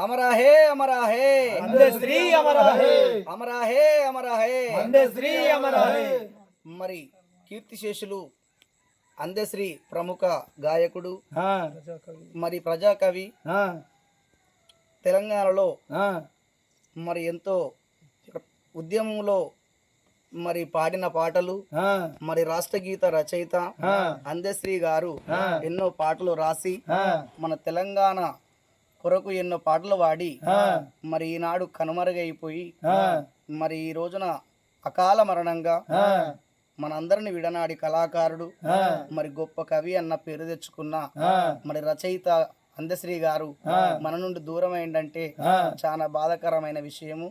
అమరాహే అమరాహే. వందే శ్రీ అమరాహే. అమరాహే అమరాహే. వందే శ్రీ అమరాహే. మరి కీర్తిశేషులు అందశ్రీ ప్రముఖ గాయకుడు మరి ప్రజాకవి తెలంగాణలో మరి ఎంతో ఉద్యమంలో మరి పాడిన పాటలు మరి రాష్ట్రగీత రచయిత ఆ, అందశ్రీ గారు. ఎన్నో పాటలు రాసి మన తెలంగాణ కొరకు ఎన్నో పాటలు పాడి మరి ఈనాడు కనుమరుగైపోయి మరి ఈ రోజున అకాల మరణంగా మనందరిని విడనాడి కళాకారుడు మరి గొప్ప కవి అన్న పేరు తెచ్చుకున్న మరి రచయిత అందశ్రీ గారు. మన నుండి దూరం అయిందంటే చాలా బాధాకరమైన విషయము.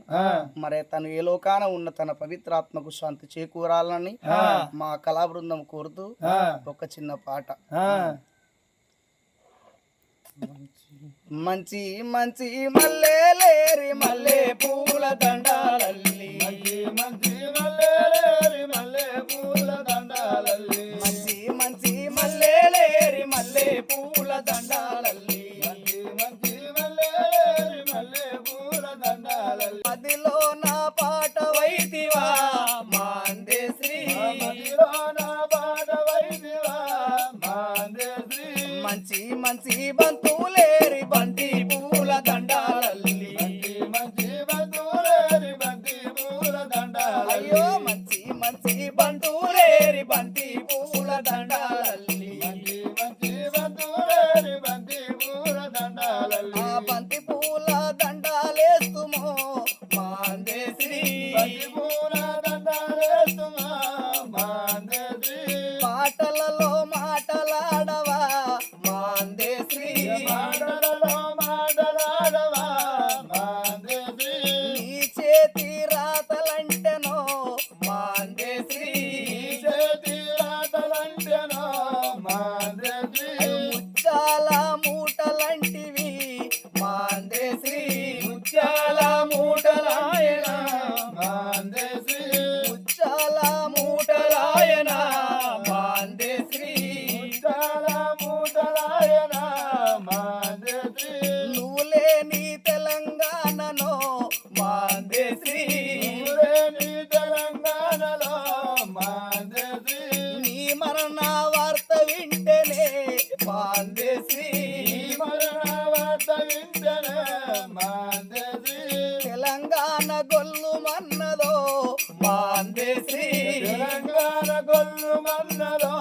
మరి తను ఏ లోకాన ఉన్న తన పవిత్రాత్మకు శాంతి చేకూరాలని. మా కళా బృందం కోరుతూ ఒక చిన్న పాట. మంచి మంచి మల్లె లేరి మల్లె పూల దండాలల్లి. మంచి మల్లెలేరి మల్లె పూల దండాలల్లి. మంచి మంచి మల్లె లేరి మల్లె పూల దండాలల్లి. మంచి మంచి మల్లెలేరి మల్లె పూల దండాలల్లి. మదిలో నా పాట మదిలో నా శ్రీ మంచి మంచి బంతి గొల్లు మన్నదో మాందే శ్రీ తెలంగాణ గొల్లు మన్నలో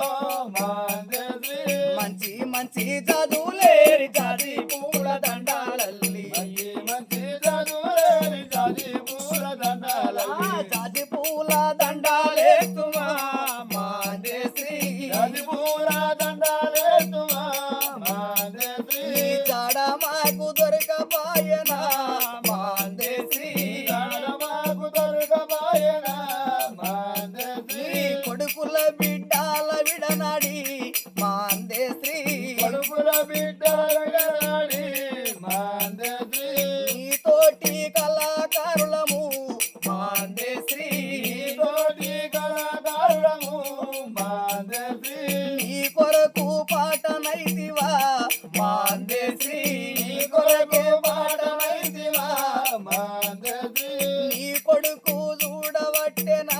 మాందే శ్రీ మంచి మంచి చదువులేరి చది పూల దండాలల్లి. మంచి చదువులేని చది పూల దండాలల్లి. చది పూల దండాలేస్తుమా మాందే శ్రీ చది పూల దండాలేస్తుమా మాందే శ్రీ నీ జాడ మాకు దొరకపాయనా నీ కొరకు పాట నైతివా మాందే శ్రీ నీ కొరకు పాటమైతివా మాందే శ్రీ నీ కొడుకు చూడవట్టెనా.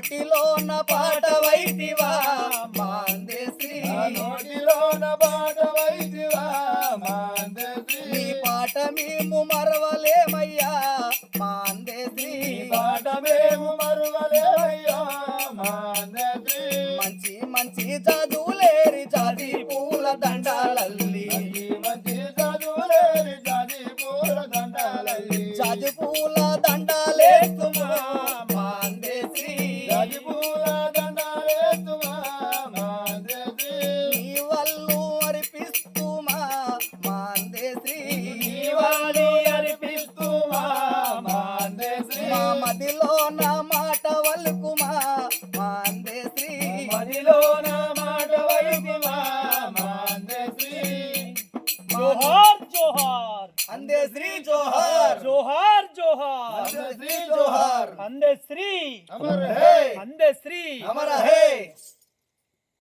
నోటిలోన పాట వైతివా. అందశ్రీ జోహార్. జోహార్ జోహార్. అందశ్రీ జోహార్. అందశ్రీ అమర్ హే. అందశ్రీ అమర హే.